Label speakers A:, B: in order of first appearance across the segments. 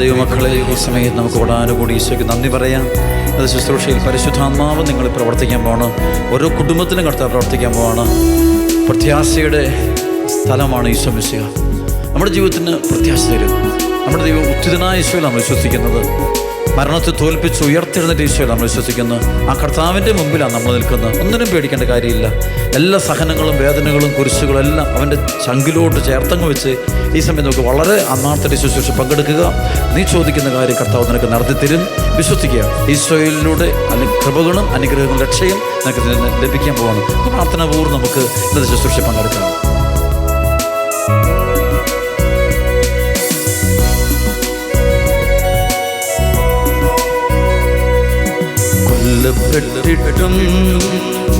A: ദൈവമക്കളെ ഈ സമയത്ത് നമുക്ക് ഓടാനുകൂടി ഈശോയ്ക്ക് നന്ദി പറയാം. അത് ശുശ്രൂഷയിൽ പരിശുദ്ധാത്മാവ് നിങ്ങൾ പ്രവർത്തിക്കാൻ പോവാണ്. ഓരോ കുടുംബത്തിലും കടത്താൻ പ്രവർത്തിക്കാൻ പോവാണ്. പ്രത്യാശയുടെ സ്ഥലമാണ് ഈശോ മിശിക നമ്മുടെ ജീവിതത്തിന് പ്രത്യാശ തരും. നമ്മുടെ ദൈവം ഉത്തിതനായ ഈശോയിൽ നമ്മൾ വിശ്വസിക്കുന്നത്. മരണത്തെ തോൽപ്പിച്ച് ഉയർത്തെഴുന്നേറ്റ് ഈശോയിൽ നമ്മൾ വിശ്വസിക്കുന്നു. ആ കർത്താവിന്റെ മുമ്പിലാണ് നമ്മൾ നിൽക്കുന്നത്. ഒന്നിനും പേടിക്കേണ്ട കാര്യമില്ല. എല്ലാ സഹനങ്ങളും വേദനകളും കുരിശുകളും എല്ലാം അവന്റെ ചങ്കിലോട്ട് ചേർത്തങ്ങ് വെച്ച് ഈ സമയം നമുക്ക് വളരെ അന്നാർത്ഥത്തെ ശുശ്രൂഷ പങ്കെടുക്കുക. നീ ചോദിക്കുന്ന കാര്യം കർത്താവ് നിനക്ക് നടത്തി തരും. വിശ്വസിക്കുക. ഈശോയിലൂടെ കൃപകളും അനുഗ്രഹങ്ങളും രക്ഷയും നിനക്ക് ലഭിക്കാൻ അപ്പോൾ പ്രാർത്ഥനാപൂർവം നമുക്ക് ഇന്നത്തെ ശുശ്രൂഷ പങ്കെടുക്കാം. കൊല്ലപ്പെട്ടിട്ടും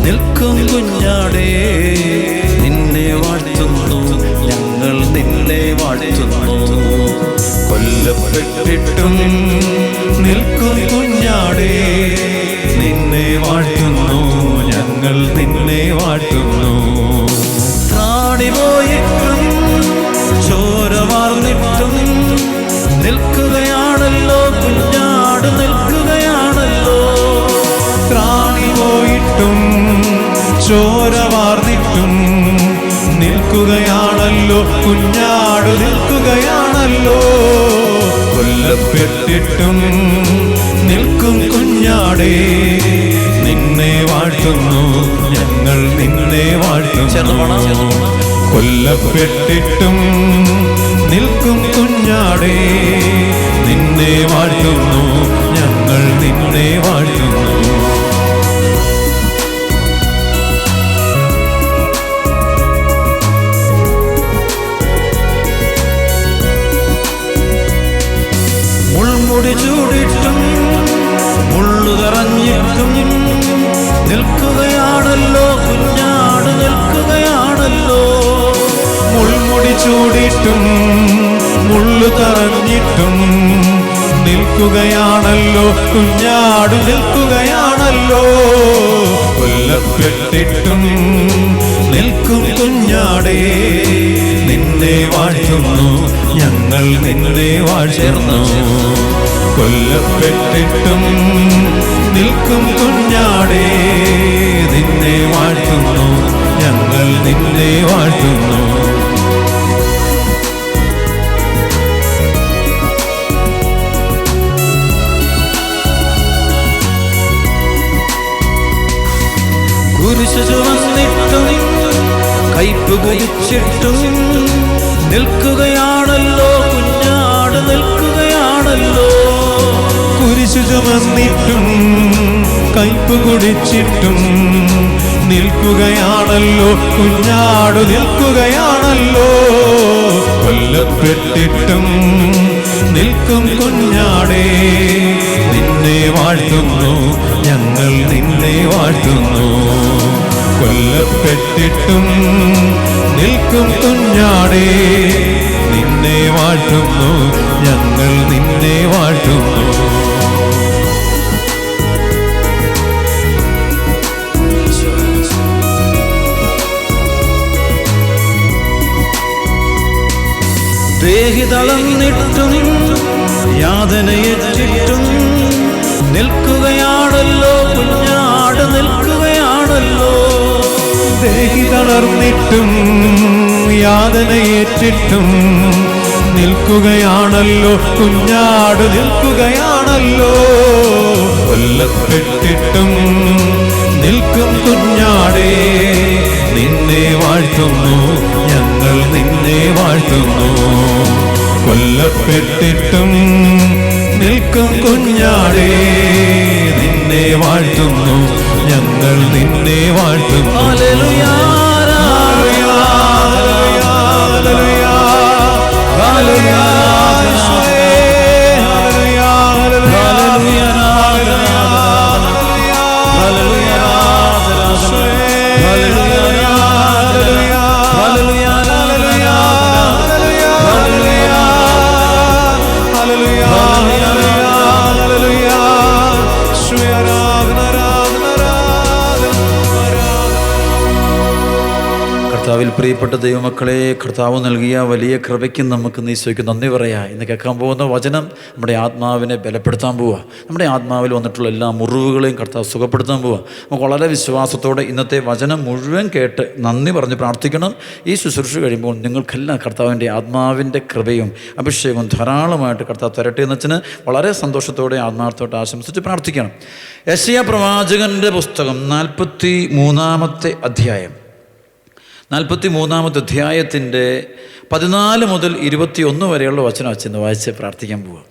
A: നിൽക്കും കുഞ്ഞാടേ നിന്നെ വാഴ്ത്തുന്നു. ഞങ്ങൾ നിന്നെ വാഴ്ത്തുന്നു. കൊല്ലപ്പെട്ടിട്ടും
B: നിൽക്കും കുഞ്ഞാടേ നിന്നെ വാഴ്ത്തുന്നു. ഞങ്ങൾ നിന്നെ വാഴ്ത്തുന്നു.
A: ത്രാണി പോയിട്ടും നിൽക്കുകയാണല്ലോ
B: പോയിട്ടും ചോര വാർന്നിട്ടും നിൽക്കുകയാണല്ലോ കുഞ്ഞാട് നിൽക്കുകയാണല്ലോ. കൊല്ലപ്പെട്ടിട്ടും നിൽക്കും കുഞ്ഞാടേ നിന്നെ വാഴ്ത്തുന്നു. ഞങ്ങൾ നിന്നെ വാഴ്ത്തുന്നു. കൊല്ലപ്പെട്ടിട്ടും നിൽക്കും കുഞ്ഞാടേ നിന്നെ വാഴ്ത്തുന്നു. ഞങ്ങൾ നിന്നെ വാഴ്ത്തുന്നു.
A: നിൽക്കുകയാണല്ലോ കുഞ്ഞാടു നിൽക്കുകയാണല്ലോ.
B: കൊല്ലപ്പെട്ടിട്ടും നിൽക്കും കുഞ്ഞാടേ നിന്നെ വാഴ്ത്തുന്നു ഞങ്ങൾ നിന്നെ വാഴ്ത്തുന്നു. കൊല്ലപ്പെട്ടിട്ടും നിൽക്കും കുഞ്ഞാടേ നിന്നെ വാഴ്ത്തുന്നു ഞങ്ങൾ നിന്നെ വാഴ്ത്തുന്നു.
A: കയ്പ് കുതിച്ചിട്ടും നിൽക്കുകയാണല്ലോ കുഞ്ഞാട് നിൽക്കുകയാണല്ലോ.
B: കുരിശു ചുമന്നിട്ടും കയ്പ് കുടിച്ചിട്ടും നിൽക്കുകയാണല്ലോ കുഞ്ഞാട് നിൽക്കുകയാണല്ലോ. കൊല്ലപ്പെട്ടിട്ടും നിൽക്കും കുഞ്ഞാടേ നിന്നെ വാഴ്ത്തുന്നു ഞങ്ങൾ നിന്നെ വാഴ്ത്തുന്നു. കൊല്ലപ്പെട്ടിട്ടും നിൽക്കും കുഞ്ഞാടേ നിന്നെ വാഴ്ത്തുന്നു. ഞങ്ങൾ നിന്നെ വാഴ്ത്തുന്നു.
A: ദേഹി യാതനയെ യാതനയേറ്റിട്ടും നിൽക്കുകയാണല്ലോ കുഞ്ഞാട് നിൽക്കുകയാണല്ലോ
B: ദേഹി തളർന്നിട്ടും യാതനയേറ്റിട്ടും നിൽക്കുകയാണല്ലോ കുഞ്ഞാട് നിൽക്കുകയാണല്ലോ. കൊല്ലപ്പെട്ടിട്ടും നിൽക്കും കുഞ്ഞാടേ നിന്നെ വാഴ്ത്തുന്നു ഞങ്ങൾ നിന്നെ വാഴ്ത്തുന്നു. കൊല്ലപ്പെട്ടിട്ടും നിൽക്കും കുഞ്ഞാടേ നിന്നെ വാഴ്ത്തുന്നു ഞങ്ങൾ നിന്നെ വാഴ്ത്തും
A: ഹല്ലേലൂയ, പ്രിയപ്പെട്ട ദൈവമക്കളെ കർത്താവ് നൽകിയ വലിയ കൃപയ്ക്കും നമുക്ക് നീശോയ്ക്ക് നന്ദി പറയാം. ഇന്ന് കേൾക്കാൻ പോകുന്ന വചനം നമ്മുടെ ആത്മാവിനെ ബലപ്പെടുത്താൻ പോവുക നമ്മുടെ ആത്മാവിൽ വന്നിട്ടുള്ള എല്ലാ മുറിവുകളെയും കർത്താവ് സുഖപ്പെടുത്താൻ പോവുക നമുക്ക് വളരെ വിശ്വാസത്തോടെ ഇന്നത്തെ വചനം മുഴുവൻ കേട്ട് നന്ദി പറഞ്ഞ് പ്രാർത്ഥിക്കണം. ഈ ശുശ്രൂഷ കഴിയുമ്പോൾ നിങ്ങൾക്കെല്ലാം കർത്താവിന്റെ ആത്മാവിന്റെ കൃപയും അഭിഷേകവും ധാരാളമായിട്ട് കർത്താവ് തരട്ടെ എന്ന് വെച്ചാൽ വളരെ സന്തോഷത്തോടെ ആത്മാർത്ഥത്തോടെ ആശംസിച്ച് പ്രാർത്ഥിക്കണം. യശയ പ്രവാചകന്റെ പുസ്തകം നാൽപ്പത്തി മൂന്നാമത്തെ അധ്യായം. നാൽപ്പത്തി മൂന്നാമത്തെ അധ്യായത്തിന്റെ പതിനാല് മുതൽ ഇരുപത്തിയൊന്ന് വരെയുള്ള വചനം വച്ചെന്ന് വായിച്ച് പ്രാർത്ഥിക്കാൻ പോവുക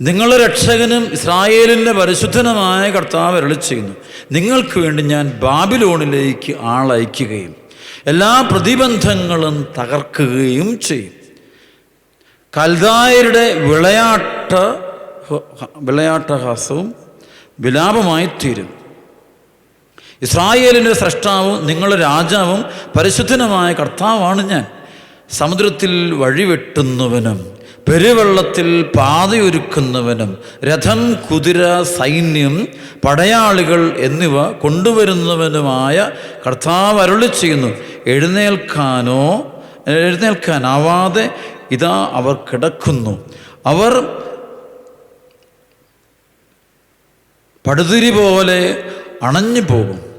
A: നിങ്ങളെ രക്ഷകനും ഇസ്രായേലിന്റെ പരിശുദ്ധനുമായ കർത്താവ് അരുളി ചെയ്യുന്നു. നിങ്ങൾക്ക് വേണ്ടി ഞാൻ ബാബിലോണിലേക്ക് ആളയക്കുകയും എല്ലാ പ്രതിബന്ധങ്ങളും തകർക്കുകയും ചെയ്യും. കൽദായരുടെ വിളയാട്ട വിളയാട്ടഹാസവും വിലാപമായി തീരും ഇസ്രായേലിന്റെ സ്രഷ്ടാവും നിങ്ങളുടെ രാജാവും പരിശുദ്ധനുമായ കർത്താവാണ് ഞാൻ. സമുദ്രത്തിൽ വഴിവെട്ടുന്നവനും പെരുവെള്ളത്തിൽ പാതയൊരുക്കുന്നവനും രഥം കുതിര സൈന്യം പടയാളികൾ എന്നിവ കൊണ്ടുവരുന്നവനുമായ കർത്താവ് അരുളി ചെയ്യുന്നു. എഴുന്നേൽക്കാനോ എഴുന്നേൽക്കാനാവാതെ ഇതാ അവർ കിടക്കുന്നു. അവർ പടുതിരി പോലെ അണഞ്ഞു പോകും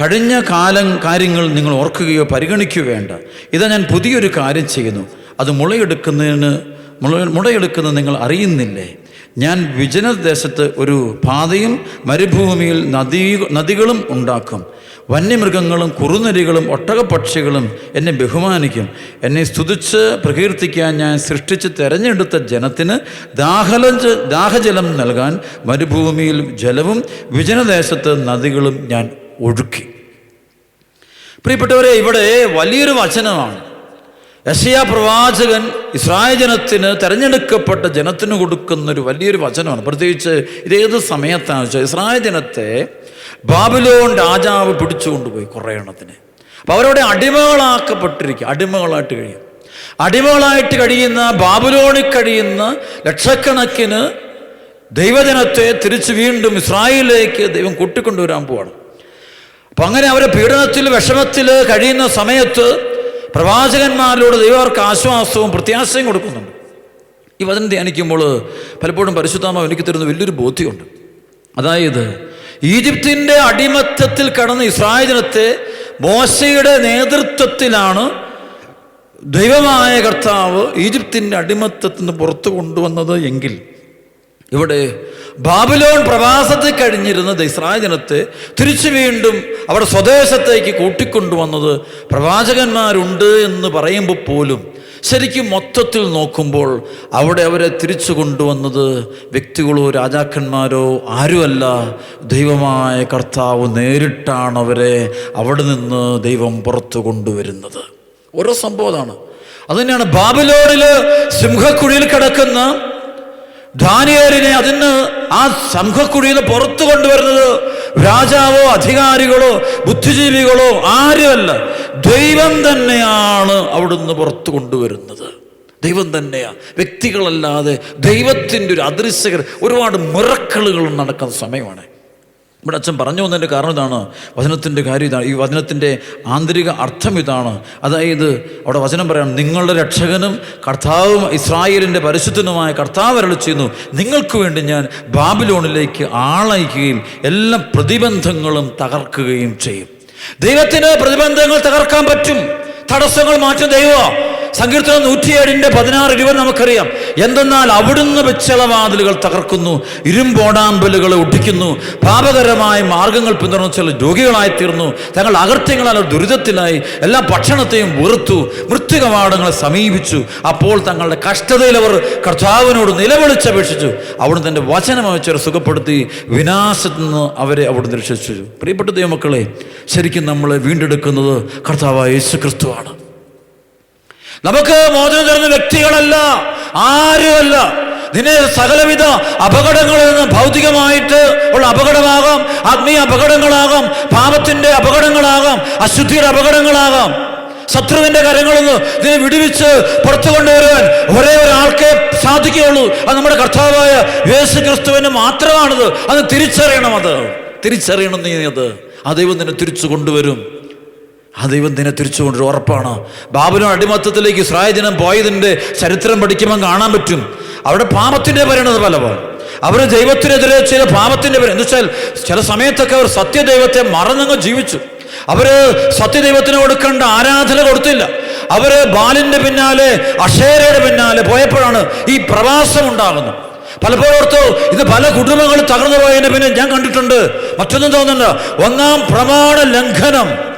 A: കഴിഞ്ഞ കാലം കാര്യങ്ങൾ നിങ്ങൾ ഓർക്കുകയോ പരിഗണിക്കുകയോ വേണ്ട. ഇതാ ഞാൻ പുതിയൊരു കാര്യം ചെയ്യുന്നു. അത് മുളയെടുക്കുന്നതിന് മുള മുളയെടുക്കുന്നത് നിങ്ങൾ അറിയുന്നില്ലേ? ഞാൻ വിജനദേശത്ത് ഒരു പാതയും മരുഭൂമിയിൽ നദീ നദികളും ഉണ്ടാക്കും. വന്യമൃഗങ്ങളും കുറുനരികളും ഒട്ടകപക്ഷികളും എന്നെ ബഹുമാനിക്കും. എന്നെ സ്തുതിച്ച് പ്രകീർത്തിക്കാൻ ഞാൻ സൃഷ്ടിച്ച് തെരഞ്ഞെടുത്ത ജനത്തിന് ദാഹല ദാഹജലം നൽകാൻ മരുഭൂമിയിൽ ജലവും വിജനദേശത്ത് നദികളും ഞാൻ ഒഴുക്കി. പ്രിയപ്പെട്ടവരെ ഇവിടെ വലിയൊരു വചനമാണ്. യശയ പ്രവാചകൻ ഇസ്രായേൽ ജനത്തിന് തിരഞ്ഞെടുക്കപ്പെട്ട ജനത്തിന് കൊടുക്കുന്ന ഒരു വലിയൊരു വചനമാണ്. പ്രത്യേകിച്ച് ഇതേത് സമയത്താണെന്ന് വെച്ചാൽ ഇസ്രായേൽ ജനത്തെ ബാബിലോൺ രാജാവ് പിടിച്ചുകൊണ്ടുപോയി കുറേ എണ്ണത്തിന്. അപ്പോൾ അവരവിടെ അടിമകളാക്കപ്പെട്ടിരിക്കുക. അടിമകളായിട്ട് കഴിയും. അടിമകളായിട്ട് കഴിയുന്ന ബാബുലോണിൽ കഴിയുന്ന ലക്ഷക്കണക്കിന് ദൈവജനത്തെ തിരിച്ച് വീണ്ടും ഇസ്രായേലിലേക്ക് ദൈവം കൂട്ടിക്കൊണ്ടുവരാൻ പോവാണ്. അപ്പം അങ്ങനെ അവരെ പീഡനത്തിൽ വിഷമത്തിൽ കഴിയുന്ന സമയത്ത് പ്രവാചകന്മാരിലൂടെ ദൈവം അവർക്ക് ആശ്വാസവും പ്രത്യാശയും കൊടുക്കുന്നുണ്ട്. ഈ വചനം ധ്യാനിക്കുമ്പോൾ പലപ്പോഴും പരിശുദ്ധാമ എനിക്ക് തരുന്ന വലിയൊരു ബോധ്യമുണ്ട്. അതായത് ഈജിപ്തിന്റെ അടിമത്തത്തിൽ കടന്ന ഇസ്രായേൽ ജനത്തെ മോശയുടെ നേതൃത്വത്തിലാണ് ദൈവമായ കർത്താവ് ഈജിപ്തിന്റെ അടിമത്തത്തിൽ നിന്ന് പുറത്തു കൊണ്ടുവന്നത് എങ്കിൽ ഇവിടെ ബാബിലോൺ പ്രവാസത്തിൽ കഴിഞ്ഞിരുന്ന ഇസ്രായേൽ ജനത്തെ തിരിച്ചു വീണ്ടും അവിടെ സ്വദേശത്തേക്ക് കൂട്ടിക്കൊണ്ടുവന്നത് പ്രവാചകന്മാരുണ്ട് എന്ന് പറയുമ്പോൾ പോലും ശരിക്കും മൊത്തത്തിൽ നോക്കുമ്പോൾ അവിടെ അവരെ തിരിച്ചു കൊണ്ടുവന്നത് വ്യക്തികളോ രാജാക്കന്മാരോ ആരുമല്ല. ദൈവമായ കർത്താവ് നേരിട്ടാണ് അവരെ അവിടെ നിന്ന് ദൈവം പുറത്തു കൊണ്ടുവരുന്നത്. ഓരോ സംഭവമാണ് അതുതന്നെയാണ് ബാബിലോണിൽ സിംഹക്കുഴിയിൽ കിടക്കുന്ന ദാനിയേലിനെ അതിന് ആ സംഘക്കുഴിയിൽ നിന്ന് പുറത്തു കൊണ്ടുവരുന്നത് രാജാവോ അധികാരികളോ ബുദ്ധിജീവികളോ ആരുമല്ല. ദൈവം തന്നെയാണ് അവിടുന്ന് പുറത്തു കൊണ്ടുവരുന്നത്. ദൈവം തന്നെയാണ് വ്യക്തികളല്ലാതെ ദൈവത്തിന്റെ ഒരു അദൃശ്യകർ ഒരുപാട് മിറക്കളുകൾ നടക്കുന്ന സമയമാണ്. ഇവിടെ അച്ഛൻ പറഞ്ഞു വന്നതിന്റെ കാരണം ഇതാണ്. വചനത്തിന്റെ കാര്യം ഇതാണ്. ഈ വചനത്തിന്റെ ആന്തരിക അർത്ഥം ഇതാണ്. അതായത് അവിടെ വചനം പറയാം നിങ്ങളുടെ രക്ഷകനും കർത്താവും ഇസ്രായേലിന്റെ പരിശുദ്ധനുമായ കർത്താവ് അരളി ചെയ്യുന്നു. നിങ്ങൾക്ക് വേണ്ടി ഞാൻ ബാബിലോണിലേക്ക് ആളയക്കുകയും എല്ലാ പ്രതിബന്ധങ്ങളും തകർക്കുകയും ചെയ്യും. ദൈവത്തിന് പ്രതിബന്ധങ്ങൾ തകർക്കാൻ പറ്റും. തടസ്സങ്ങൾ മാറ്റും ദൈവം. സങ്കീർത്തനം നൂറ്റിയേഴിന്റെ പതിനാറ് ഇരുപത് നമുക്കറിയാം. എന്തെന്നാൽ അവിടുന്ന് വെച്ചളവാതിലുകൾ തകർക്കുന്നു ഇരുമ്പോടാമ്പലുകളെ ഒട്ടിക്കുന്നു പാപകരമായ മാർഗങ്ങൾ പിന്തുടർന്ന് രോഗികളായി തീർന്നു തങ്ങൾ അകൃത്യങ്ങളാൽ ദുരിതത്തിലായി എല്ലാ ഭക്ഷണത്തെയും വെറുത്തു മൃത്യുകവാടങ്ങളെ സമീപിച്ചു. അപ്പോൾ തങ്ങളുടെ കഷ്ടതയിൽ അവർ കർത്താവിനോട് നിലവിളിച്ചപേക്ഷിച്ചു. അവിടുന്ന് തന്റെ വചനം അവച്ചവർ സുഖപ്പെടുത്തി വിനാശത്തിൽ നിന്ന് അവരെ അവിടുന്ന് രക്ഷിച്ചു. പ്രിയപ്പെട്ട ദൈവമക്കളെ ശരിക്കും നമ്മളെ വീണ്ടെടുക്കുന്നത് കർത്താവായ യേശു ക്രിസ്തുവാണ് നമുക്ക് മോചനം തരുന്ന വ്യക്തികളല്ല ആരുമല്ല. നിന്നെ സകലവിധ അപകടങ്ങളിൽ നിന്ന് ഭൗതികമായിട്ട് ഉള്ള അപകടമാകാം ആത്മീയ അപകടങ്ങളാകാം പാപത്തിന്റെ അപകടങ്ങളാകാം അശുദ്ധിയുടെ അപകടങ്ങളാകാം. ശത്രുവിന്റെ കരങ്ങളിൽ നിന്ന് ഇതിനെ വിടുവിച്ച് പുറത്തു കൊണ്ടുവരുവാൻ ഒരേ ഒരാൾക്കേ സാധിക്കുകയുള്ളൂ. അത് നമ്മുടെ കർത്താവായ യേശു ക്രിസ്തുവിന് മാത്രമാണത്. അത് തിരിച്ചറിയണം അത്. തിരിച്ചറിയണം നീ അത്. ആ ദൈവം നിന്നെ തിരിച്ചു കൊണ്ടുവരും. ആ ദൈവം ദിനെ തിരിച്ചുകൊണ്ടൊരു ഉറപ്പാണ്. ബാബുലോൺ അടിമത്തത്തിലേക്ക് ഇസ്രായേൽ ദിനം പോയതിന്റെ ചരിത്രം പഠിക്കുമ്പോൾ കാണാൻ പറ്റും. അവിടെ പാപത്തിന്റെ പരിണത ഫലമാണ്. അവർ ദൈവത്തിനെതിരെ ചില പാപത്തിന്റെ പേര് എന്ന് വെച്ചാൽ ചില സമയത്തൊക്കെ അവർ സത്യദൈവത്തെ മറന്നങ്ങ് ജീവിച്ചു. അവർ സത്യദൈവത്തിന് കൊടുക്കേണ്ട ആരാധന കൊടുത്തില്ല. അവർ ബാലിന്റെ പിന്നാലെ അഷേരയുടെ പിന്നാലെ പോയപ്പോഴാണ് ഈ പ്രവാസം ഉണ്ടാകുന്നത്. പലപ്പോഴും ഓർത്തു ഇത് പല കുടുംബങ്ങളും തകർന്നു പോയതിന് പിന്നെ ഞാൻ കണ്ടിട്ടുണ്ട്. മറ്റൊന്നും തോന്നുന്നുണ്ട് ഒന്നാം പ്രമാണ ലംഘനം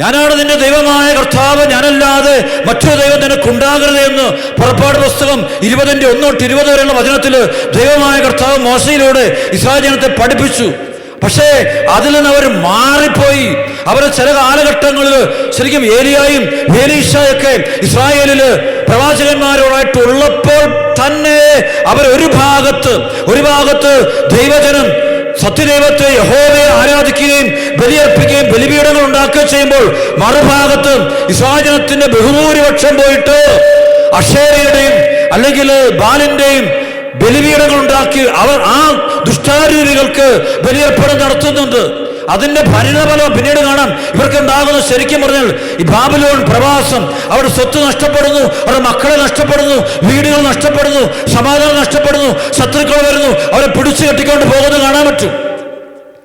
A: ഞാനാണ് നിന്റെ ദൈവമായ കർത്താവ്. ഞാനല്ലാതെ മറ്റൊരു ദൈവം നിനക്കുണ്ടാകരുത് എന്ന് പുറപ്പാട് പുസ്തകം ഇരുപതിന്റെ ഒന്നോട്ട് ഇരുപത് വരെയുള്ള വചനത്തിൽ ദൈവമായ കർത്താവ് മോശയിലൂടെ ഇസ്രായേൽ പഠിപ്പിച്ചു. പക്ഷേ അതിൽ നിന്ന് അവർ മാറിപ്പോയി. അവർ ചില കാലഘട്ടങ്ങളിൽ ശരിക്കും ഏലിയായും ഏലീഷയൊക്കെ ഇസ്രായേലിൽ പ്രവാചകന്മാരോടായിട്ട് ഉള്ളപ്പോൾ തന്നെ അവർ ഒരു ഭാഗത്ത് ഒരു ഭാഗത്ത് ദൈവജനം സത്യദൈവത്തെ യഹോവയെ ആരാധിക്കുകയും ബലിയർപ്പിക്കുകയും ബലിപീഠങ്ങൾ ഉണ്ടാക്കുകയും ചെയ്യുമ്പോൾ മറുഭാഗത്ത് ഇസ്രാജനത്തിന്റെ ബഹുഭൂരിപക്ഷം പോയിട്ട് അക്ഷേരയുടെയും അല്ലെങ്കിൽ ബാലിന്റെയും ബലിപീഠങ്ങൾ ഉണ്ടാക്കി അവർ ആ ദുഷ്ടാരൂപികൾക്ക് ബലിയർപ്പണം നടത്തുന്നുണ്ട്. അതിന്റെ പരിണതഫലം പിന്നീട് കാണാം. ഇവർക്ക് എന്താകുന്നു ശരിക്കും പറഞ്ഞാൽ ഈ ബാബിലോൺ പ്രവാസം അവരുടെ സ്വത്ത് നഷ്ടപ്പെടുന്നു അവരുടെ മക്കളെ നഷ്ടപ്പെടുന്നു വീടുകൾ നഷ്ടപ്പെടുന്നു സമാധാനം നഷ്ടപ്പെടുന്നു ശത്രുക്കൾ വരുന്നു അവരെ പിടിച്ചു കെട്ടിക്കൊണ്ട് പോകുന്നത് കാണാൻ പറ്റും.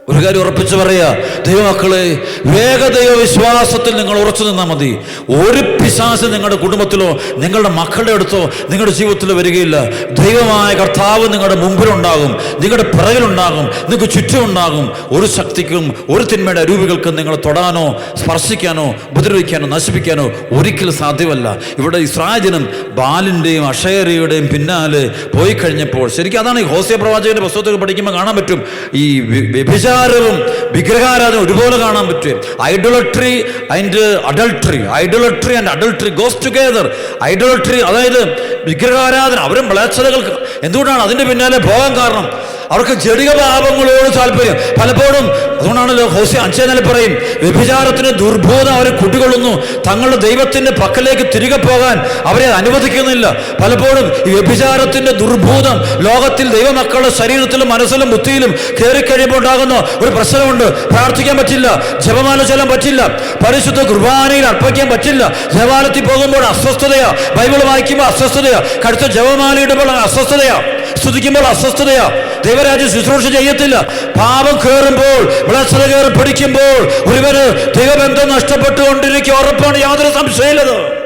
A: ഒരു കാര്യം ഉറപ്പിച്ചു പറയുക. ദൈവമക്കളെ വേഗതയോ വിശ്വാസത്തിൽ നിങ്ങൾ ഉറച്ചു നിന്നാൽ മതി. ഒരു പിശാസ് നിങ്ങളുടെ കുടുംബത്തിലോ നിങ്ങളുടെ മക്കളുടെ അടുത്തോ നിങ്ങളുടെ ജീവിതത്തിലോ വരികയില്ല. ദൈവമായ കർത്താവ് നിങ്ങളുടെ മുമ്പിലുണ്ടാകും. നിങ്ങളുടെ പിറകിലുണ്ടാകും. നിങ്ങൾക്ക് ചുറ്റുമുണ്ടാകും. ഒരു ശക്തിക്കും ഒരു തിന്മയുടെ രൂപികൾക്കും നിങ്ങളെ തൊടാനോ സ്പർശിക്കാനോ ഉപദ്രവിക്കാനോ നശിപ്പിക്കാനോ ഒരിക്കലും സാധ്യമല്ല. ഇവിടെ ഇസ്രാജനും ബാലിന്റെയും അഷയറിയുടെയും പിന്നാലെ പോയി കഴിഞ്ഞപ്പോൾ ശരിക്കും അതാണ് ഈ ഹോസ്യ പ്രവാചകന്റെ പുസ്തകത്തിൽ പഠിക്കുമ്പോൾ കാണാൻ പറ്റും. ഈ വി- വ്യഭിചാരവും വിഗ്രഹാരാധന ഒരുപോലെ കാണാൻ പറ്റും. Idolatry and adultery idolatry and adultery goes together idolatry അതായത് വിഗ്രഹാരാധന അവരും മ്ലേച്ഛതകൾ എന്തുകൊണ്ടാണ് അതിന്റെ പിന്നാലെ പോകാൻ കാരണം? അവർക്ക് ജടിക പാപങ്ങളോട് താല്പര്യം. പലപ്പോഴും അതുകൊണ്ടാണല്ലോ ഹോസി അഞ്ചേ നില പറയും വ്യഭിചാരത്തിന് ദുർബോധം അവരെ കുട്ടികൊള്ളുന്നു തങ്ങളുടെ ദൈവത്തിന്റെ പക്കലേക്ക് തിരികെ പോകാൻ അവരെ അനുവദിക്കുന്നില്ല. പലപ്പോഴും ഈ വ്യഭിചാരത്തിന്റെ ദുർബോധം ലോകത്തിൽ ദൈവമക്കളുടെ ശരീരത്തിലും മനസ്സിലും ബുദ്ധിയിലും കയറി കഴിയുമ്പോൾ ഉണ്ടാകുന്ന ഒരു പ്രശ്നമുണ്ട്. പ്രാർത്ഥിക്കാൻ പറ്റില്ല ജപമാല ചൊല്ലാൻ പറ്റില്ല പരിശുദ്ധ കുർബാനയിൽ അർപ്പിക്കാൻ പറ്റില്ല. ജപാലത്തിൽ പോകുമ്പോൾ അസ്വസ്ഥതയാ. ബൈബിൾ വായിക്കുമ്പോൾ അസ്വസ്ഥതയാ. കടുത്ത ജപമാല ഇടുമ്പോൾ അസ്വസ്ഥതയാ. സ്തുതിക്കുമ്പോൾ അസ്വസ്ഥതയാ. ദൈവരാജ്യം ശുശ്രൂഷ ചെയ്യത്തില്ല. പാപം കയറുമ്പോൾ വിളസത കയറി പിടിക്കുമ്പോൾ ഒരുവന് ദൈവബന്ധം നഷ്ടപ്പെട്ടുകൊണ്ടിരിക്കുക. ഉറപ്പാണ് യാതൊരു സംശയമില്ലത്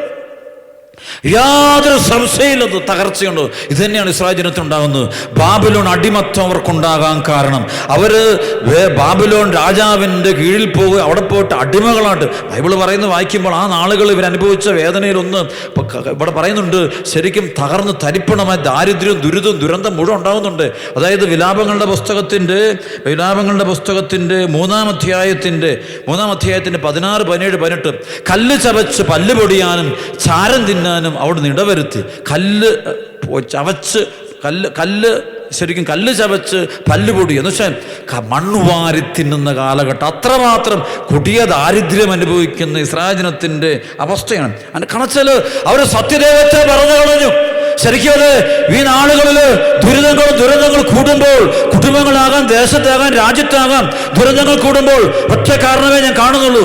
A: യാതൊരു സംശയമില്ലത് തകർച്ചയുണ്ട്. ഇത് തന്നെയാണ് ഇസ്രായേൽ ഉണ്ടാകുന്നത് ബാബിലോൺ അടിമത്വം അവർക്കുണ്ടാകാൻ കാരണം. അവർ വേ- ബാബിലോൺ രാജാവിന്റെ കീഴിൽ പോകുക അവിടെ പോയിട്ട് അടിമകളായിട്ട്. ബൈബിൾ പറയുന്നത് വായിക്കുമ്പോൾ ആ നാളുകൾ ഇവർ അനുഭവിച്ച വേദനയിലൊന്ന് ഇവിടെ പറയുന്നുണ്ട് ശരിക്കും തകർന്ന് തരിപ്പണമായ ദാരിദ്ര്യവും ദുരിതവും ദുരന്തം മുഴുവൻ ഉണ്ടാകുന്നുണ്ട്. അതായത് വിലാപങ്ങളുടെ പുസ്തകത്തിന്റെ വിലാപങ്ങളുടെ പുസ്തകത്തിന്റെ മൂന്നാം അധ്യായത്തിന്റെ മൂന്നാം അധ്യായത്തിന്റെ പതിനാറ് പതിനേഴ് പതിനെട്ട്. കല്ല് ചവച്ച് പല്ല് പൊടിയാനും ചാരം തിന്നാനും അവിടെ ഇടവരുത്തി. കല്ല് ചവച്ച് കല്ല് കല്ല് ശരിക്കും കല്ല് ചവച്ച് പല്ല് പൊടി എന്ന് വെച്ചാൽ മണ്ണ് വാരി തിന്നുന്ന കാലഘട്ടം അത്രമാത്രം കൊടിയ ദാരിദ്ര്യം അനുഭവിക്കുന്ന ഇസ്രാജനത്തിന്റെ അവസ്ഥയാണ്. അതിന് കണച്ചാൽ അവർ സത്യദേവത്തെ പറഞ്ഞു കളഞ്ഞു ശരിക്കും അത് ഈ നാളുകളിൽ ദുരിതങ്ങൾ ദുരന്തങ്ങൾ കൂടുമ്പോൾ കുടുംബങ്ങളാകാം ദേശത്താകാം രാജ്യത്താകാം ദുരന്തങ്ങൾ കൂടുമ്പോൾ ഒറ്റ കാരണമേ ഞാൻ കാണുന്നുള്ളൂ.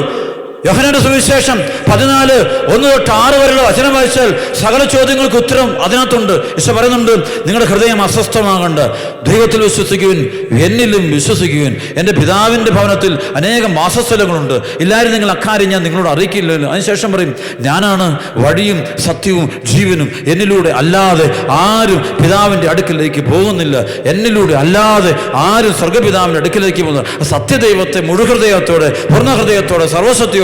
A: യോഹനന്റെ സുവിശേഷം പതിനാല് ഒന്ന് തൊട്ട് ആറ് വരെയുള്ള വചനം വായിച്ചാൽ സകല ചോദ്യങ്ങൾക്ക് ഉത്തരം അതിനകത്തുണ്ട്. ഈശോ പറയുന്നുണ്ട് നിങ്ങളുടെ ഹൃദയം അസ്വസ്ഥമാകണ്ട. ദൈവത്തിൽ വിശ്വസിക്കുവിൻ എന്നിലും വിശ്വസിക്കുവിൻ. എന്റെ പിതാവിന്റെ ഭവനത്തിൽ അനേകം വാസസ്ഥലങ്ങളുണ്ട്. നിങ്ങൾ അക്കാര്യം ഞാൻ നിങ്ങളോട് അറിയിക്കില്ലല്ലോ. അതിനുശേഷം പറയും ഞാനാണ് വഴിയും സത്യവും ജീവനും. എന്നിലൂടെ അല്ലാതെ ആരും പിതാവിന്റെ അടുക്കിലേക്ക് പോകുന്നില്ല. എന്നിലൂടെ അല്ലാതെ ആരും സ്വർഗപിതാവിന്റെ അടുക്കിലേക്ക് പോകുന്നില്ല. സത്യദൈവത്തെ മുഴുഹൃദയത്തോടെ പൂർണഹൃദയത്തോടെ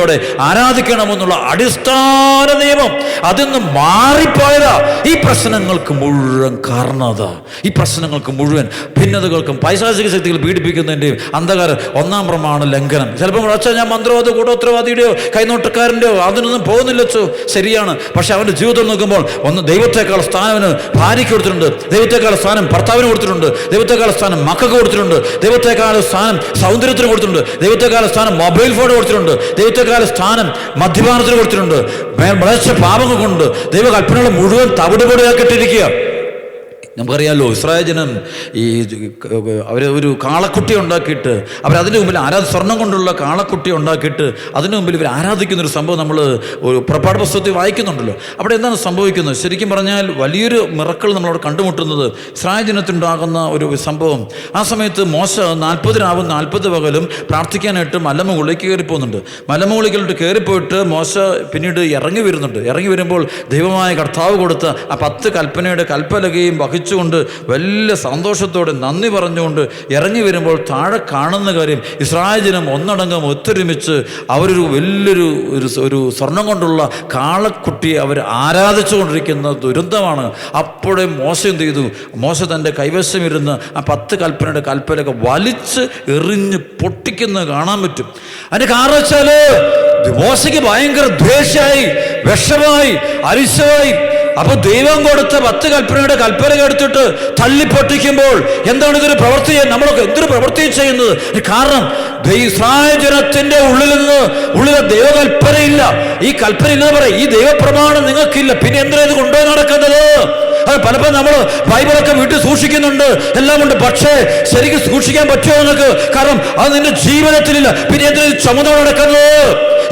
A: സർവശക്തിയോടെ ആരാധിക്കണമെന്നുള്ള അടിസ്ഥാന നിയമം അതിന്ന് മാറിപ്പോയതാ. ഈ പ്രശ്നങ്ങൾക്ക് മുഴുവൻ കാരണത ഈ പ്രശ്നങ്ങൾക്ക് മുഴുവൻ ഭിന്നതകൾക്കും പൈശാചിക ശക്തികൾ പീഡിപ്പിക്കുന്നതിന്റെയും അന്ധകാരം. ഒന്നാം പ്രമാണ ലംഘനം. ചിലപ്പോൾ അച്ഛൻ ഞാൻ മന്ത്രവാദ കൂടോത്തരവാദിയുടെയോ കൈനോട്ടക്കാരന്റെയോ അതിനൊന്നും പോകുന്നില്ല അച്ചോ ശരിയാണ്. പക്ഷെ അവന്റെ ജീവിതം നോക്കുമ്പോൾ ഒന്ന് ദൈവത്തെക്കാൾ സ്ഥാനവിന് ഭാര്യയ്ക്ക് കൊടുത്തിട്ടുണ്ട്. ദൈവത്തെക്കാൾ സ്ഥാനം ഭർത്താവിന് കൊടുത്തിട്ടുണ്ട്. ദൈവത്തെക്കാൾ സ്ഥാനം മക്കൾക്ക് കൊടുത്തിട്ടുണ്ട്. ദൈവത്തെക്കാൾ സ്ഥാനം സൗന്ദര്യത്തിന് കൊടുത്തിട്ടുണ്ട്. ദൈവത്തെക്കാൾ സ്ഥാനം മൊബൈൽ ഫോൺ കൊടുത്തിട്ടുണ്ട്. ദൈവത്തെക്കാൾ സ്ഥാനം മധ്യപാനത്തിന് കൊടുത്തിട്ടുണ്ട്. മേ- പാപങ്ങൾ കൊണ്ട് ദൈവകൽപ്പനകൾ മുഴുവൻ തവിടുപൊടിയാക്കിയിട്ടിരിക്കുക നമുക്കറിയാമല്ലോ ഇസ്രായേൽ ജനം ഈ അവർ ഒരു കാളക്കുട്ടി ഉണ്ടാക്കിയിട്ട് അവരതിന്റെ മുമ്പിൽ ആരാധ സ്വർണം കൊണ്ടുള്ള കാളക്കുട്ടി ഉണ്ടാക്കിയിട്ട് അതിന് മുമ്പിൽ ഇവർ ആരാധിക്കുന്ന ഒരു സംഭവം നമ്മൾ ഒരു പുറപ്പാട് പുസ്തകത്തിൽ വായിക്കുന്നുണ്ടല്ലോ. അവിടെ എന്താണ് സംഭവിക്കുന്നത്? ശരിക്കും പറഞ്ഞാൽ വലിയൊരു മിറക്കൾ നമ്മളവിടെ കണ്ടുമുട്ടുന്നത് ഇസ്രായേൽ ജനത്തിനുണ്ടാകുന്ന ഒരു സംഭവം. ആ സമയത്ത് മോശ നാൽപ്പത് രാവും നാൽപ്പത് പകലും പ്രാർത്ഥിക്കാനായിട്ട് മലമുകളിലേക്ക് കയറി പോകുന്നുണ്ട് മലമുകളിലോട്ട് കയറിപ്പോയിട്ട് മോശ പിന്നീട് ഇറങ്ങി വരുന്നുണ്ട്. ഇറങ്ങി വരുമ്പോൾ ദൈവമായ കർത്താവ് കൊടുത്ത ആ പത്ത് കൽപ്പനയുടെ കൽപ്പലകയും വഹിച്ചുകൊണ്ട് വലിയ സന്തോഷത്തോടെ നന്ദി പറഞ്ഞുകൊണ്ട് ഇറങ്ങി വരുമ്പോൾ താഴെ കാണുന്ന കാര്യം ഇസ്രായേൽ ജനം ഒന്നടങ്കം ഒത്തൊരുമിച്ച് അവരൊരു വലിയൊരു ഒരു ഒരു സ്വർണം കൊണ്ടുള്ള കാളക്കുട്ടിയെ അവർ ആരാധിച്ചുകൊണ്ടിരിക്കുന്ന ദുരന്തമാണ്. അപ്പോഴേ മോശം ചെയ്തു? മോശ തന്റെ കൈവശം ഇരുന്ന് ആ പത്ത് കൽപ്പനയുടെ കൽപ്പനയൊക്കെ വലിച്ച് എറിഞ്ഞ് പൊട്ടിക്കുന്നത് കാണാൻ പറ്റും. അതിന്റെ കാരണം വെച്ചാൽ മോശയ്ക്ക് ഭയങ്കര ദ്വേഷമായി വിഷമായി അരിശമായി അപ്പൊ ദൈവം കൊടുത്ത പത്ത് കൽപ്പനയുടെ കൽപ്പന എടുത്തിട്ട് തള്ളി പൊട്ടിക്കുമ്പോൾ എന്താണ് ഇതൊരു പ്രവൃത്തി? നമ്മളൊക്കെ എന്തൊരു പ്രവൃത്തി ചെയ്യുന്നത്? കാരണം ജനത്തിന്റെ ഉള്ളിൽ നിന്ന് ഉള്ളിലെ ദൈവകൽപ്പനയില്ല. ഈ കൽപ്പന ഇല്ലെന്ന് പറയും ഈ ദൈവപ്രമാണം നിങ്ങൾക്കില്ല. പിന്നെ എന്തിനാ ഇത് കൊണ്ടുപോയി നടക്കുന്നത്? അത് പലപ്പോഴും നമ്മൾ ബൈബിളൊക്കെ വീട്ടിൽ സൂക്ഷിക്കുന്നുണ്ട്. എല്ലാം ഉണ്ട്. പക്ഷേ ശരിക്കും സൂക്ഷിക്കാൻ പറ്റുമോ നിങ്ങൾക്ക്? കാരണം അത് നിന്റെ ജീവിതത്തിലില്ല പിന്നെ എന്തിനാ ചുമതല നടക്കുന്നത്?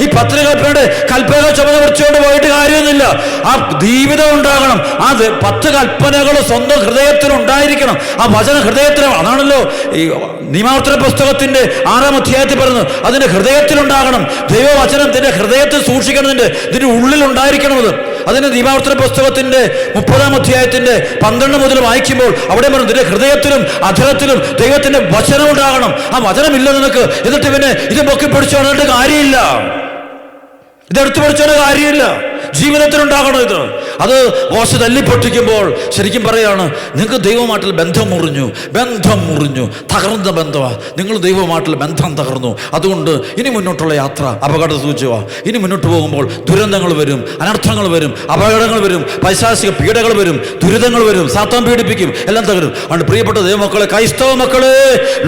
A: ഈ പത്രകൽപ്പനയുടെ കൽപ്പന ചുമത കുറച്ചുകൊണ്ട് പോയിട്ട് കാര്യമൊന്നുമില്ല. ആ ജീവിതം ഉണ്ടാകണം. ആ പത്ത് കൽപ്പനകൾ സ്വന്തം ഹൃദയത്തിൽ ഉണ്ടായിരിക്കണം. ആ വചന ഹൃദയത്തിൽ അതാണല്ലോ ഈ നിയമാവർത്തന പുസ്തകത്തിന്റെ ആറാം അധ്യായത്തിൽ പറയുന്നത്. അതിന്റെ ഹൃദയത്തിലുണ്ടാകണം ദൈവവചനം നിന്റെ ഹൃദയത്തിൽ സൂക്ഷിക്കണതിന്റെ ഇതിന്റെ ഉള്ളിൽ ഉണ്ടായിരിക്കണം അത്. അതിന് നിയമാവർത്തന പുസ്തകത്തിന്റെ മുപ്പതാം അധ്യായത്തിന്റെ പന്ത്രണ്ട് മുതൽ വായിക്കുമ്പോൾ അവിടെ പറഞ്ഞു നിന്റെ ഹൃദയത്തിലും അധരത്തിലും ദൈവത്തിന്റെ വചനം ഉണ്ടാകണം. ആ വചനമില്ല നിനക്ക്. എന്നിട്ട് പിന്നെ ഇത് പൊക്കി പിടിച്ചു കാര്യമില്ല. ഇതെടുത്തു പഠിച്ചൊരു കാര്യമില്ല. ജീവിതത്തിലുണ്ടാകണം ഇത്. അത് മോശ തല്ലിപ്പൊട്ടിക്കുമ്പോൾ ശരിക്കും പറയാണ് നിങ്ങൾക്ക് ദൈവമായിട്ടുള്ള ബന്ധം മുറിഞ്ഞു ബന്ധം മുറിഞ്ഞു തകർന്ന ബന്ധമാണ് നിങ്ങൾ ദൈവമായിട്ടുള്ള ബന്ധം തകർന്നു. അതുകൊണ്ട് ഇനി മുന്നോട്ടുള്ള യാത്ര അപകട സൂചിവാ. ഇനി മുന്നോട്ട് പോകുമ്പോൾ ദുരന്തങ്ങൾ വരും അനർത്ഥങ്ങൾ വരും അപകടങ്ങൾ വരും പൈശാസിക പീഡകൾ വരും ദുരിതങ്ങൾ വരും സാത്താൻ പീഡിപ്പിക്കും എല്ലാം തകരും. അതുകൊണ്ട് പ്രിയപ്പെട്ട ദൈവമക്കളെ ക്രൈസ്തവ മക്കൾ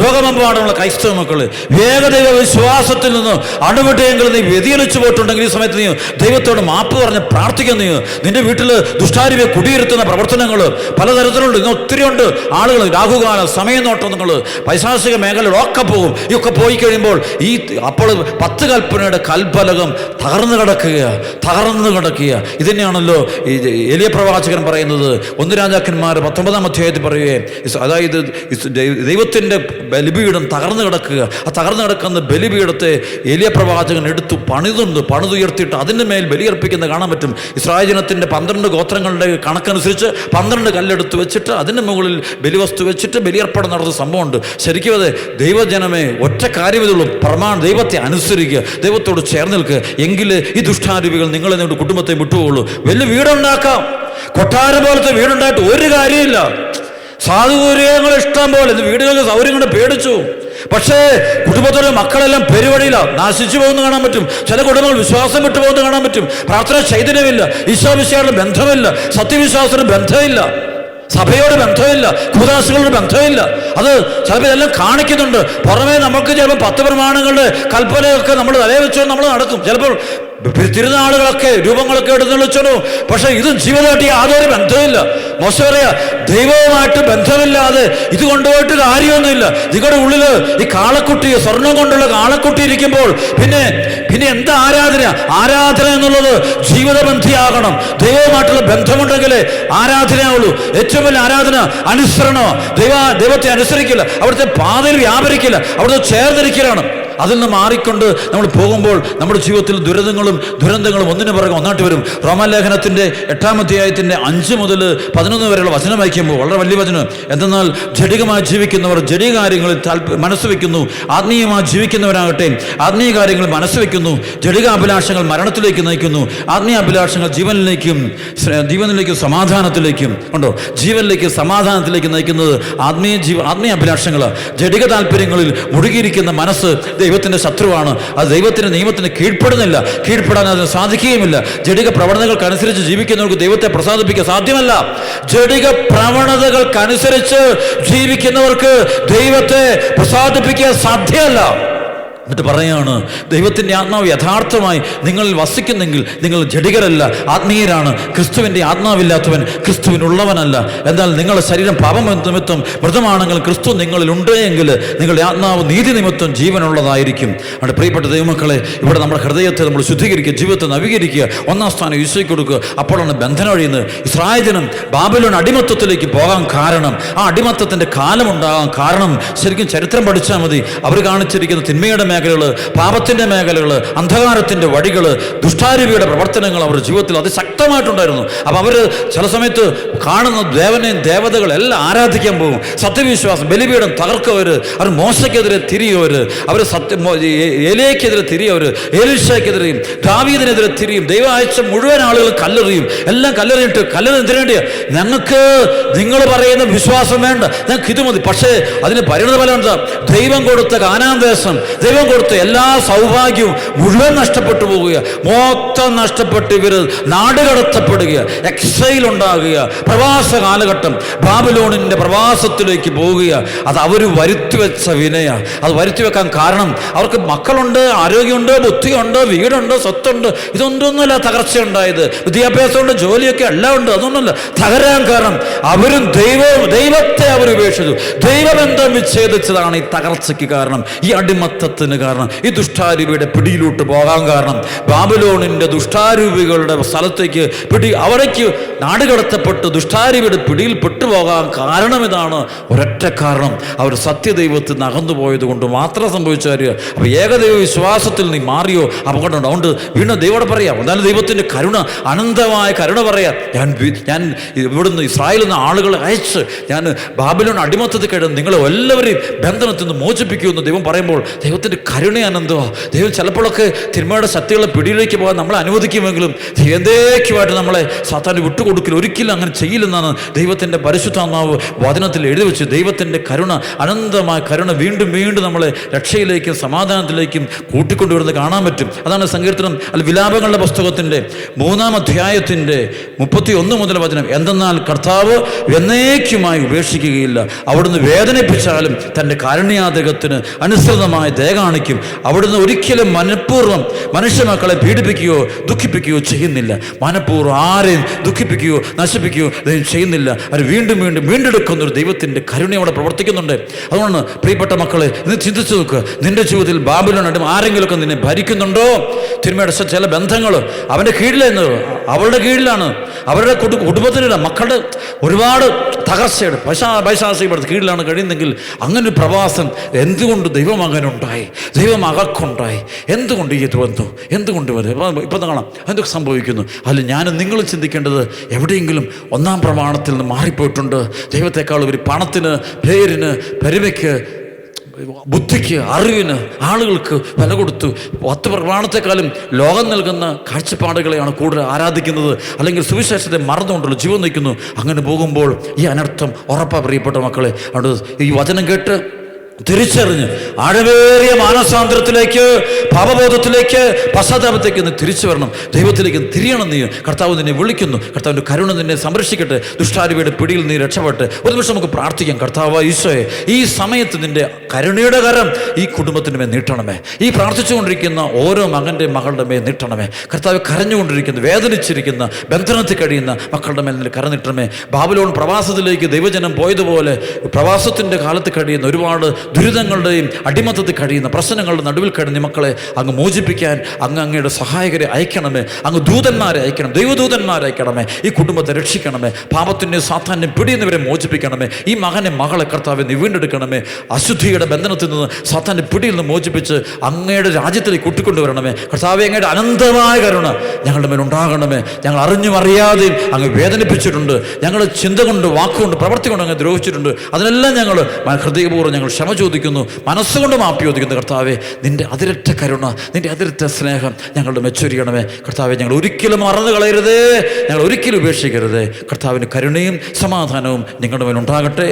A: ലോകമെമ്പാടുമുള്ള ക്രൈസ്തവ മക്കൾ വേഗദൈവ വിശ്വാസത്തിൽ നിന്ന് അണുവിട്ടയെങ്കിൽ നീ വ്യതിയലിച്ചു പോയിട്ടുണ്ടെങ്കിൽ ഈ സമയത്ത് നീ ദൈവത്തോട് മാപ്പ് പറഞ്ഞ് പ്രാർത്ഥിക്കുന്നു. നിന്റെ വീട്ടിൽ ദുഷ്ടാരിവെ കുടിയിരുത്തുന്ന പ്രവർത്തനങ്ങൾ പലതരത്തിലുണ്ട്. ഇന്ന് ഒത്തിരി ഉണ്ട് ആളുകൾ രാഹുകാല സമയനോട്ടങ്ങൾ പൈശാസിക മേഖലകളൊക്കെ പോകും. ഇതൊക്കെ പോയി കഴിയുമ്പോൾ ഈ അപ്പോൾ പത്ത് കൽപ്പനയുടെ കൽഫലകം തകർന്നു കിടക്കുക തകർന്നു കിടക്കുക. ഇത് തന്നെയാണല്ലോ ഈ എലിയ പ്രവാചകൻ പറയുന്നത്. ഒന്ന് രാജാക്കന്മാർ പത്തൊമ്പതാം അധ്യായത്തിൽ പറയുകയും അതായത് ദൈവത്തിന്റെ ബലിപീഠം തകർന്നു കിടക്കുക. ആ തകർന്നു കിടക്കുന്ന ബലിപീഠത്തെ എലിയ പ്രവാചകൻ എടുത്തു പണിതുണ്ട്. പണിതുയർത്തിയിട്ട് അതിന്റെ മേൽ ബലിയർപ്പിക്കുന്ന കാണാൻ പറ്റും. ഇസ്രായേൽ ജനത്തിന്റെ പന്ത്രണ്ട് ഗോത്രങ്ങളുടെ കണക്കനുസരിച്ച് പന്ത്രണ്ട് കല്ലെടുത്ത് വെച്ചിട്ട് അതിന്റെ മുകളിൽ ബലിവസ്തു വെച്ചിട്ട് ബലിയർപ്പണം നടത്തുന്ന സംഭവമുണ്ട്. ശരിക്കും അതെ ദൈവജനമേ ഒറ്റ കാര്യമിതുള്ളൂ. പ്രമാണ ദൈവത്തെ അനുസരിക്കുക ദൈവത്തോട് ചേർന്ന് നിൽക്കുക. എങ്കിൽ ഈ ദുഷ്ടാരൂപികൾ നിങ്ങളെ നിങ്ങളുടെ കുടുംബത്തെ വിട്ടുപോകുള്ളൂ. വലിയ വീടുണ്ടാക്കാം. കൊട്ടാരം പോലത്തെ വീടുണ്ടായിട്ട് ഒരു കാര്യമില്ല സാധുകൂര്യങ്ങൾ ഇഷ്ടം പോലെ. ഇത് വീടുകളുടെ സൗകര്യം കൊണ്ട് പേടിച്ചു. പക്ഷേ കുടുംബത്തിലെ മക്കളെല്ലാം പെരുവഴിയിലാണ് നാശിച്ചു പോകുന്ന കാണാൻ പറ്റും. ചില കുടുംബങ്ങൾ വിശ്വാസം വിട്ടു പോകുന്ന കാണാൻ പറ്റും. പ്രാർത്ഥന ചൈതന്യമില്ല ഈശ്വരവിശ്വാസം ബന്ധമില്ല. സത്യവിശ്വാസത്തിന് ബന്ധമില്ല. സഭയോട് ബന്ധമില്ല. കൂതാശികളോട് ബന്ധമില്ല. അത് ചിലപ്പോൾ ഇതെല്ലാം കാണിക്കുന്നുണ്ട്. പുറമേ നമുക്ക് ചിലപ്പോൾ പത്ത് പ്രമാണങ്ങളുടെ കൽപ്പനയൊക്കെ നമ്മൾ തലേ വെച്ചുകൊണ്ട് നമ്മൾ നടക്കും. ചിലപ്പോൾ തിരുനാളുകളൊക്കെ രൂപങ്ങളൊക്കെ എടുത്തുള്ളൂ പക്ഷെ ഇതും ജീവിതമായിട്ട് യാതൊരു ബന്ധമില്ല മോശം പറയാ ദൈവവുമായിട്ട് ബന്ധമില്ലാതെ ഇത് കൊണ്ടുപോയിട്ട് കാര്യമൊന്നുമില്ല. നിങ്ങളുടെ ഉള്ളിൽ ഈ കാളക്കുട്ടി സ്വർണം കൊണ്ടുള്ള കാളക്കുട്ടി ഇരിക്കുമ്പോൾ പിന്നെ പിന്നെ എന്താ ആരാധന? ആരാധന എന്നുള്ളത് ജീവിതബന്ധിയാകണം. ദൈവവുമായിട്ടുള്ള ബന്ധമുണ്ടെങ്കിലേ ആരാധനയുള്ളൂ ഏറ്റവും വലിയ ആരാധന അനുസരണോ. ദൈവ ദൈവത്തെ അനുസരിക്കില്ല. അവിടുത്തെ പാതയിൽ വ്യാപരിക്കില്ല. അവിടുത്തെ ചേർന്നിരിക്കലാണ്. അതിൽ നിന്ന് മാറിക്കൊണ്ട് നമ്മൾ പോകുമ്പോൾ നമ്മുടെ ജീവിതത്തിൽ ദുരിതങ്ങളും ദുരന്തങ്ങളും ഒന്നിനു പുറകെ ഒന്നാട്ട് വരും. റോമാലേഖനത്തിന്റെ എട്ടാം അധ്യായത്തിന്റെ അഞ്ച് മുതൽ പതിനൊന്ന് വരെയുള്ള വചനം വായിക്കുമ്പോൾ വളരെ വലിയ വചനം എന്തെന്നാൽ ജടികമായി ജീവിക്കുന്നവർ ജഡിക കാര്യങ്ങളിൽ മനസ്സ് വയ്ക്കുന്നു ആത്മീയമായി ജീവിക്കുന്നവരാകട്ടെ ആത്മീയ കാര്യങ്ങൾ മനസ്സ് വയ്ക്കുന്നു ജഡിക അഭിലാഷങ്ങൾ മരണത്തിലേക്ക് നയിക്കുന്നു ആത്മീയ അഭിലാഷങ്ങൾ ജീവനിലേക്കും ജീവനിലേക്കും സമാധാനത്തിലേക്കും ഉണ്ടോ? ജീവനിലേക്ക് സമാധാനത്തിലേക്ക് നയിക്കുന്നത് ആത്മീയ ജീവ ആത്മീയ അഭിലാഷങ്ങൾ ജടിക താല്പര്യങ്ങളിൽ മുഴുകിയിരിക്കുന്ന മനസ്സ് ദൈവത്തിന്റെ ശത്രുവാണ്. അത് ദൈവത്തിന്റെ നിയമത്തിന് കീഴ്പ്പെടുന്നില്ല. കീഴ്പ്പെടാൻ അതിന് സാധിക്കുകയുമില്ല. ജഡിക പ്രവണതകൾക്കനുസരിച്ച് ജീവിക്കുന്നവർക്ക് ദൈവത്തെ പ്രസാദിപ്പിക്കാൻ സാധ്യമല്ല. ജഡിക പ്രവണതകൾക്കനുസരിച്ച് ജീവിക്കുന്നവർക്ക് ദൈവത്തെ പ്രസാദിപ്പിക്കാൻ സാധ്യമല്ല. എന്നിട്ട് പറയാണ് ദൈവത്തിന്റെ ആത്മാവ് യഥാർത്ഥമായി നിങ്ങളിൽ വസിക്കുന്നെങ്കിൽ നിങ്ങൾ ജഡികരല്ല ആത്മീയരാണ്. ക്രിസ്തുവിന്റെ ആത്മാവില്ലാത്തവൻ ക്രിസ്തുവിനുള്ളവനല്ല. എന്നാൽ നിങ്ങളുടെ ശരീരം പാപം നിമിത്തം മൃതമാണെങ്കിൽ ക്രിസ്തു നിങ്ങളിലുണ്ട് എങ്കിൽ നിങ്ങളുടെ ആത്മാവ് നീതി നിമിത്തം ജീവനുള്ളതായിരിക്കും. അവിടെ പ്രിയപ്പെട്ട ദൈവമക്കളെ ഇവിടെ നമ്മുടെ ഹൃദയത്തെ നമ്മൾ ശുദ്ധീകരിക്കുക ജീവിതത്തെ നവീകരിക്കുക ഒന്നാം സ്ഥാനം ഈശോയ്ക്ക് കൊടുക്കുക. അപ്പോഴാണ് ബന്ധനം ഒഴിയുന്നത് ഇസ്രായജനം ബാബിലോൺ അടിമത്തത്തിലേക്ക് പോകാൻ കാരണം. ആ അടിമത്തത്തിന്റെ കാലമുണ്ടാകാൻ കാരണം ശരിക്കും ചരിത്രം പഠിച്ചാൽ മതി. അവർ കാണിച്ചിരിക്കുന്ന തിന്മയുടെ മേഖലകൾ പാപത്തിന്റെ മേഖലകൾ അന്ധകാരത്തിന്റെ വഴികൾ ദുഷ്ടാരൂപിയുടെ പ്രവർത്തനങ്ങൾ അവരുടെ ജീവിതത്തിൽ അതിശക്തമായിട്ടുണ്ടായിരുന്നു. അപ്പോൾ അവർ ചില സമയത്ത് കാണുന്ന ദേവനെയും ദേവതകളെല്ലാം ആരാധിക്കാൻ പോകും. സത്യവിശ്വാസം ബലിപീഠം തകർക്കവർ അവർ മോശയ്ക്കെതിരെ തിരിയവർ അവർ സത്യ എലയ്ക്കെതിരെ തിരിയവർ ഏലിഷയ്ക്കെതിരെയും ദാവീദിനെതിരെ തിരിയും ദൈവ മുഴുവൻ ആളുകൾ കല്ലെറിയും. എല്ലാം കല്ലെറിയിട്ട് കല്ലെറിഞ്ഞു വേണ്ടിയാ ഞങ്ങൾക്ക് നിങ്ങൾ പറയുന്ന വിശ്വാസം വേണ്ട. ഞങ്ങൾക്ക് ഇത് മതി. പക്ഷേ അതിന് പരിണിത ഫലം എന്താ? ദൈവം കൊടുത്ത കാനാന്തേശം ദൈവം കൊടുത്ത. എല്ലാ സൗഭാഗ്യവും മുഴുവൻ നഷ്ടപ്പെട്ടു പോവുക മൊത്തം നഷ്ടപ്പെട്ട് ഇവർ നാട് കടത്തപ്പെടുക. എക്സൈൽ ഉണ്ടാകുക. പ്രവാസ കാലഘട്ടം. ബാബിലോണിന്റെ പ്രവാസത്തിലേക്ക് പോവുക അത് അവർ വരുത്തിവെച്ച വിനയാണ് അത് വരുത്തി വെക്കാൻ കാരണം അവർക്ക് മക്കളുണ്ട് ആരോഗ്യമുണ്ട് ബുദ്ധിയുണ്ട് വീടുണ്ട് സ്വത്തുണ്ട്. ഇതൊന്നൊന്നുമല്ല തകർച്ച ഉണ്ടായത് വിദ്യാഭ്യാസമുണ്ട് ജോലിയൊക്കെ എല്ലാം ഉണ്ട്. അതൊന്നുമല്ല തകരാൻ കാരണം അവരും ദൈവവും ദൈവത്തെ അവർ ഉപേക്ഷിച്ചു. ദൈവബന്ധം വിച്ഛേദിച്ചതാണ് ഈ തകർച്ചയ്ക്ക് കാരണം. ഈ അടിമത്തത്തിന് കാരണം ഈ ദുഷ്ടാരൂപിയുടെ പിടിയിലോട്ട് പോകാൻ കാരണം. ബാബുലോണിന്റെ ദുഷ്ടാരൂപികളുടെ സ്ഥലത്തേക്ക് പിടി അവിടേക്ക് നാടുകടത്തപ്പെട്ട് ദുഷ്ടാരൂപിയുടെ പിടിയിൽ പെട്ടുപോകാൻ കാരണം ഇതാണ്. ഒരൊറ്റ കാരണം അവർ സത്യദൈവത്തിൽ നിന്ന് അകന്നു പോയത് കൊണ്ട് മാത്രം സംഭവിച്ച അപ്പോൾ ഏകദൈവ വിശ്വാസത്തിൽ നീ മാറിയോ? അപകടം അതുകൊണ്ട് വീണ്ടും ദൈവോട് പറയാം. എന്നാലും ദൈവത്തിന്റെ കരുണ അനന്തമായ കരുണ പറയാം. ഞാൻ ഞാൻ ഇവിടുന്ന് ഇസ്രായേലിൽ നിന്ന് ആളുകളെ അയച്ച് ഞാൻ ബാബിലോൺ അടിമത്തത്തിൽ കഴിയുന്ന നിങ്ങളെ എല്ലാവരെയും ബന്ധനത്തിൽ നിന്ന് മോചിപ്പിക്കുമെന്ന് ദൈവം പറയുമ്പോൾ ദൈവത്തിന്റെ കരുണ അനന്തമാ ദൈവം ചിലപ്പോഴൊക്കെ തിന്മയുടെ ശക്തികളെ പിടിയിലേക്ക് പോകാൻ നമ്മളെ അനുവദിക്കുമെങ്കിലും എന്തേക്കുമായിട്ട് നമ്മളെ സാത്താൻ വിട്ടുകൊടുക്കില്ല ഒരിക്കലും അങ്ങനെ ചെയ്യില്ലെന്നാണ് ദൈവത്തിന്റെ പരിശുദ്ധാത്മാവ് വചനത്തിൽ എഴുതി വെച്ച് ദൈവത്തിന്റെ കരുണ അനന്തമായ കരുണ വീണ്ടും വീണ്ടും നമ്മളെ രക്ഷയിലേക്കും സമാധാനത്തിലേക്കും കൂട്ടിക്കൊണ്ടുവരുന്നത് കാണാൻ പറ്റും. അതാണ് സങ്കീർത്തനം അല്ല വിലാപങ്ങളുടെ പുസ്തകത്തിന്റെ മൂന്നാം അധ്യായത്തിന്റെ മുപ്പത്തി ഒന്ന് മുതൽ വചനം. എന്തെന്നാൽ കർത്താവ് എന്നേക്കുമായി ഉപേക്ഷിക്കുകയില്ല. അവിടുന്ന് വേദനിപ്പിച്ചാലും തന്റെ കാരുണ്യാതകത്തിന് അനുസൃതമായ ദയ കാണിക്കും അവിടുന്ന് ഒരിക്കലും മനഃപൂർവം മനുഷ്യമക്കളെ പീഡിപ്പിക്കുകയോ ദുഃഖിപ്പിക്കുകയോ ചെയ്യുന്നില്ല. മനഃപൂർവം ആരെയും ദുഃഖിപ്പിക്കുകയോ നശിപ്പിക്കുകയോ ചെയ്യുന്നില്ല. അവർ വീണ്ടും വീണ്ടും വീണ്ടെടുക്കുന്ന ഒരു ദൈവത്തിന്റെ കരുണയോടെ പ്രവർത്തിക്കുന്നുണ്ട്. അതുകൊണ്ട് പ്രിയപ്പെട്ട മക്കളെ ഇന്ന് ചിന്തിച്ചു നോക്കുക നിന്റെ ജീവിതത്തിൽ ബാബിലോണായിട്ടും ആരെങ്കിലുമൊക്കെ നിന്നെ ഭരിക്കുന്നുണ്ടോ? തിന്മയുടെ സ- ചില ബന്ധങ്ങൾ അവന്റെ കീഴിലെന്ന് അവളുടെ കീഴിലാണ്. അവരുടെ കുടു കുടുംബത്തിലുള്ള മക്കളുടെ ഒരുപാട് തകർച്ചയുടെ പൈസ പൈശാസിയുടെ കീഴിലാണ് കഴിയുന്നെങ്കിൽ അങ്ങനെ ഒരു പ്രവാസം എന്തുകൊണ്ട് ദൈവം അങ്ങനെ ഉണ്ടായി ദൈവം അകക്കുണ്ടായി? എന്തുകൊണ്ട് ഈ വന്നു? എന്തുകൊണ്ട് വരും ഇപ്പം കാണാം? എന്തൊക്കെ സംഭവിക്കുന്നു? അതിൽ ഞാനും നിങ്ങളും ചിന്തിക്കേണ്ടത് എവിടെയെങ്കിലും ഒന്നാം പ്രമാണത്തിൽ നിന്ന് മാറിപ്പോയിട്ടുണ്ട്. ദൈവത്തെക്കാൾ ഒരു പണത്തിന് പേരിന് പെരുമയ്ക്ക് ബുദ്ധിക്ക് അറിവിന് ആളുകൾക്ക് വില കൊടുത്തു. പത്ത് പ്രമാണത്തെക്കാളും ലോകം നൽകുന്ന കാഴ്ചപ്പാടുകളെയാണ് കൂടുതൽ ആരാധിക്കുന്നത്. അല്ലെങ്കിൽ സുവിശേഷത്തെ മറന്നുകൊണ്ടുള്ള ജീവൻ നയിക്കുന്നു. അങ്ങനെ പോകുമ്പോൾ ഈ അനർത്ഥം ഉറപ്പാ പ്രിയപ്പെട്ട മക്കളെ. അവിടെ ഈ വചനം കേട്ട് തിരിച്ചറിഞ്ഞ് ആഴവേറിയ മാനസാന്തരത്തിലേക്ക് പാപബോധത്തിലേക്ക് പശ്ചാത്താപത്തേക്ക് ഒന്ന് തിരിച്ചു വരണം. ദൈവത്തിലേക്ക് തിരിയണം നീ. കർത്താവ് നിന്നെ വിളിക്കുന്നു. കർത്താവിന്റെ കരുണ നിന്നെ സംരക്ഷിക്കട്ടെ. ദുഷ്ടാരുവിയുടെ പിടിയിൽ നീ രക്ഷപ്പെട്ട്. ഒരു നിമിഷം നമുക്ക് പ്രാർത്ഥിക്കാം. കർത്താവ് ഈശോയെ ഈ സമയത്ത് നിന്റെ കരുണയുടെ കരം ഈ കുടുംബത്തിന് മേൽ നീട്ടണമേ. ഈ പ്രാർത്ഥിച്ചുകൊണ്ടിരിക്കുന്ന ഓരോ മകന്റെ മകളുടെ മേൽ നീട്ടണമേ. കർത്താവ് കരഞ്ഞുകൊണ്ടിരിക്കുന്ന വേദനിച്ചിരിക്കുന്ന ബന്ധനത്തിൽ കഴിയുന്ന മക്കളുടെ മേൽ നിന്റെ കരം നീട്ടണമേ. ബാബുലോൺ പ്രവാസത്തിലേക്ക് ദൈവജനം പോയതുപോലെ പ്രവാസത്തിന്റെ കാലത്ത് കഴിയുന്ന ഒരുപാട് ദുരിതങ്ങളുടെയും അടിമത്തത്തിൽ കഴിയുന്ന പ്രശ്നങ്ങളുടെ നടുവിൽ കഴിയുന്ന മക്കളെ അങ്ങ് മോചിപ്പിക്കാൻ അങ്ങ് അങ്ങയുടെ സഹായകരെ അയക്കണമേ അങ്ങ് ദൂതന്മാരെ അയക്കണം ദൈവദൂതന്മാരെ അയക്കണമേ ഈ കുടുംബത്തെ രക്ഷിക്കണമേ പാപത്തിന്റെ സാധാന്യം പിടിയുന്നവരെ മോചിപ്പിക്കണമേ ഈ മകനെ മകളെ കർത്താവെ നീ വീണ്ടെടുക്കണമേ അശുദ്ധിയുടെ ബന്ധനത്തിൽ നിന്ന് സാത്താന്റെ പിടിയിൽ നിന്ന് മോചിപ്പിച്ച് അങ്ങയുടെ രാജ്യത്തിലേക്ക് കൂട്ടിക്കൊണ്ടുവരണമേ. കർത്താവെ അങ്ങയുടെ അനന്തമായ കരുണ ഞങ്ങളുടെ മേൽ ഉണ്ടാകണമേ. ഞങ്ങൾ അറിഞ്ഞും അറിയാതെയും അങ്ങ് വേദനിപ്പിച്ചിട്ടുണ്ട്. ഞങ്ങൾ ചിന്ത കൊണ്ട് വാക്കുകൊണ്ട് പ്രവർത്തി കൊണ്ട് അങ്ങ് ദ്രോഹിച്ചിട്ടുണ്ട്. അതിനെല്ലാം ഞങ്ങൾ ഹൃദയപൂർവം ഞങ്ങൾ ക്ഷമ ചോദിക്കുന്നു മനസ്സുകൊണ്ട് മാപ്പി ചോദിക്കുന്നു കർത്താവെ നിന്റെ അതിരറ്റ കരുണ നിന്റെ അതിരറ്റ സ്നേഹം ഞങ്ങളുടെ മെച്ചൊരിയണമേ. കർത്താവെ ഞങ്ങൾ ഒരിക്കലും മറന്നു കളയരുത്. ഞങ്ങൾ ഒരിക്കലും ഉപേക്ഷിക്കരുത്. കർത്താവിന് കരുണയും സമാധാനവും നിങ്ങളുടെ മേൽ ഉണ്ടാകട്ടെ.